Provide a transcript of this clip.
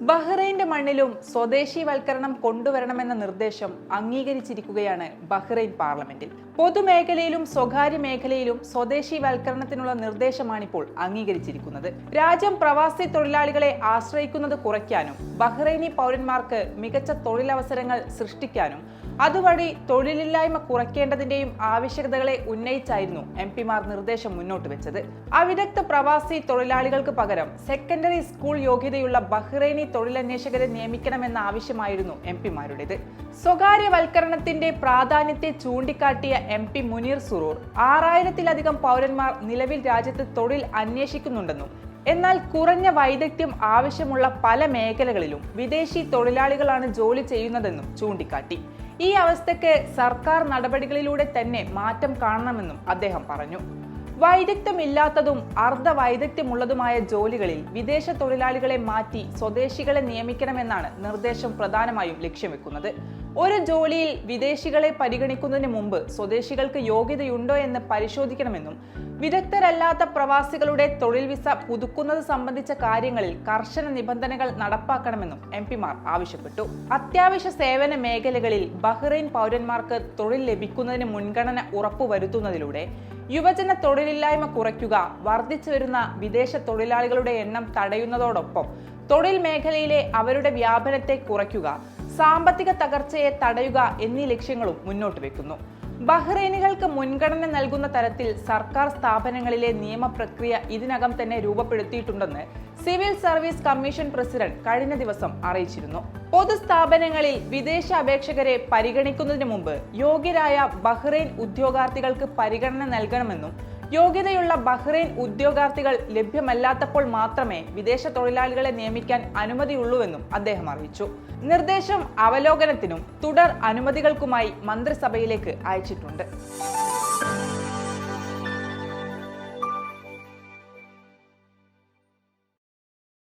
ബഹ്റൈന്റെ മണ്ണിലും സ്വദേശീവൽക്കരണം കൊണ്ടുവരണമെന്ന നിർദ്ദേശം അംഗീകരിച്ചിരിക്കുകയാണ് ബഹ്റൈൻ പാർലമെന്റിൽ. പൊതുമേഖലയിലും സ്വകാര്യ മേഖലയിലും സ്വദേശീവൽക്കരണത്തിനുള്ള നിർദ്ദേശമാണിപ്പോൾ അംഗീകരിച്ചിരിക്കുന്നത്. രാജ്യം പ്രവാസി തൊഴിലാളികളെ ആശ്രയിക്കുന്നത് കുറയ്ക്കാനും ബഹ്റൈനി പൗരന്മാർക്ക് മികച്ച തൊഴിലവസരങ്ങൾ സൃഷ്ടിക്കാനും അതുവഴി തൊഴിലില്ലായ്മ കുറയ്ക്കേണ്ടതിന്റെയും ആവശ്യകതകളെ ഉന്നയിച്ചായിരുന്നു എം പിമാർ നിർദ്ദേശം മുന്നോട്ട് വെച്ചത്. അവിദഗ്ധ പ്രവാസി തൊഴിലാളികൾക്ക് പകരം സെക്കൻഡറി സ്കൂൾ യോഗ്യതയുള്ള ബഹ്റൈനി തൊഴിലന്വേഷകരെ നിയമിക്കണമെന്ന ആവശ്യമായിരുന്നു എം പിമാരുടേത്. സ്വകാര്യവൽക്കരണത്തിന്റെ പ്രാധാന്യത്തെ ചൂണ്ടിക്കാട്ടിയ എം പി മുനീർ സുറൂർ ആറായിരത്തിലധികം പൗരന്മാർ നിലവിൽ രാജ്യത്ത് തൊഴിൽ അന്വേഷിക്കുന്നുണ്ടെന്നും എന്നാൽ കുറഞ്ഞ വൈദഗ്ധ്യം ആവശ്യമുള്ള പല മേഖലകളിലും വിദേശി തൊഴിലാളികളാണ് ജോലി ചെയ്യുന്നതെന്നും ചൂണ്ടിക്കാട്ടി. ഈ അവസ്ഥയ്ക്ക് സർക്കാർ നടപടികളിലൂടെ തന്നെ മാറ്റം കാണണമെന്നും അദ്ദേഹം പറഞ്ഞു. വൈദഗ്ധ്യമില്ലാത്തതും അർദ്ധ വൈദഗ്ധ്യമുള്ളതുമായ ജോലികളിൽ വിദേശ തൊഴിലാളികളെ മാറ്റി സ്വദേശികളെ നിയമിക്കണമെന്നാണ് നിർദ്ദേശം പ്രധാനമായും ലക്ഷ്യം വെക്കുന്നത് ഒരു ജോലിയിൽ വിദേശികളെ പരിഗണിക്കുന്നതിന് മുമ്പ് സ്വദേശികൾക്ക് യോഗ്യതയുണ്ടോ എന്ന് പരിശോധിക്കണമെന്നും വിദഗ്ധരല്ലാത്ത പ്രവാസികളുടെ തൊഴിൽ വിസ പുതുക്കുന്നത് സംബന്ധിച്ച കാര്യങ്ങളിൽ കർശന നിബന്ധനകൾ നടപ്പാക്കണമെന്നും എം പിമാർ ആവശ്യപ്പെട്ടു. അത്യാവശ്യ സേവന മേഖലകളിൽ ബഹ്റൈൻ പൗരന്മാർക്ക് തൊഴിൽ ലഭിക്കുന്നതിന് മുൻഗണന ഉറപ്പുവരുത്തുന്നതിലൂടെ യുവജന തൊഴിലില്ലായ്മ കുറയ്ക്കുക വർദ്ധിച്ചു വരുന്ന വിദേശ തൊഴിലാളികളുടെ എണ്ണം തടയുന്നതോടൊപ്പം തൊഴിൽ മേഖലയിലെ അവരുടെ വ്യാപനത്തെ കുറയ്ക്കുക സാമ്പത്തിക തകർച്ചയെ തടയുക എന്നീ ലക്ഷ്യങ്ങളും മുന്നോട്ട് വെക്കുന്നു. ബഹ്റൈനുകൾക്ക് മുൻഗണന നൽകുന്ന തരത്തിൽ സർക്കാർ സ്ഥാപനങ്ങളിലെ നിയമപ്രക്രിയ ഇതിനകം തന്നെ രൂപപ്പെടുത്തിയിട്ടുണ്ടെന്ന് സിവിൽ സർവീസ് കമ്മീഷൻ പ്രസിഡന്റ് കഴിഞ്ഞ ദിവസം അറിയിച്ചിരുന്നു. പൊതുസ്ഥാപനങ്ങളിൽ വിദേശ അപേക്ഷകരെ പരിഗണിക്കുന്നതിന് മുമ്പ് യോഗ്യരായ ബഹ്റൈൻ ഉദ്യോഗാർത്ഥികൾക്ക് പരിഗണന നൽകണമെന്നും യോഗ്യതയുള്ള ബഹ്റൈൻ ഉദ്യോഗാർത്ഥികൾ ലഭ്യമല്ലാത്തപ്പോൾ മാത്രമേ വിദേശ തൊഴിലാളികളെ നിയമിക്കാൻ അനുമതിയുള്ളൂവെന്നും അദ്ദേഹം അറിയിച്ചു. നിർദ്ദേശം അവലോകനത്തിനും തുടർ അനുമതികൾക്കുമായി മന്ത്രിസഭയിലേക്ക് അയച്ചിട്ടുണ്ട്.